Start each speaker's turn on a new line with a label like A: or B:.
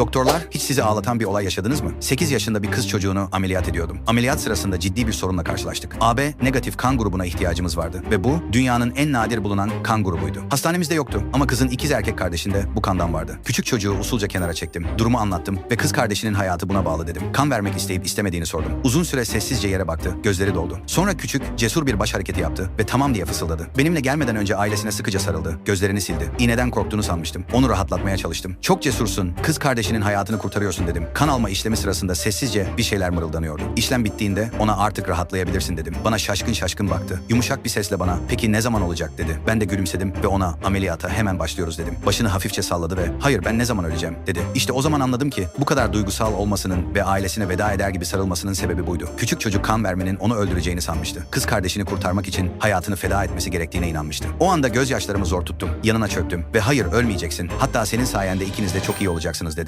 A: Doktorlar hiç sizi ağlatan bir olay yaşadınız mı? 8 yaşında bir kız çocuğunu ameliyat ediyordum. Ameliyat sırasında ciddi bir sorunla karşılaştık. AB negatif kan grubuna ihtiyacımız vardı ve bu dünyanın en nadir bulunan kan grubuydu. Hastanemizde yoktu ama kızın ikiz erkek kardeşinde bu kandan vardı. Küçük çocuğu usulca kenara çektim. Durumu anlattım ve kız kardeşinin hayatı buna bağlı dedim. Kan vermek isteyip istemediğini sordum. Uzun süre sessizce yere baktı. Gözleri doldu. Sonra küçük, cesur bir baş hareketi yaptı ve tamam diye fısıldadı. Benimle gelmeden önce ailesine sıkıca sarıldı. Gözlerini sildi. İğneden korktuğunu sanmıştım. Onu rahatlatmaya çalıştım. Çok cesursun. Kız kardeşinin hayatını kurtarıyorsun dedim. Kan alma işlemi sırasında sessizce bir şeyler mırıldanıyordu. İşlem bittiğinde ona artık rahatlayabilirsin dedim. Bana şaşkın şaşkın baktı. Yumuşak bir sesle bana peki ne zaman olacak dedi. Ben de gülümsedim ve ona ameliyata hemen başlıyoruz dedim. Başını hafifçe salladı ve hayır ben ne zaman öleceğim dedi. İşte o zaman anladım ki bu kadar duygusal olmasının ve ailesine veda eder gibi sarılmasının sebebi buydu. Küçük çocuk kan vermenin onu öldüreceğini sanmıştı. Kız kardeşini kurtarmak için hayatını feda etmesi gerektiğine inanmıştı. O anda gözyaşlarımı zor tuttum. Yanına çöktüm ve hayır ölmeyeceksin. Hatta senin sayende ikiniz de çok iyi olacaksınız dedim.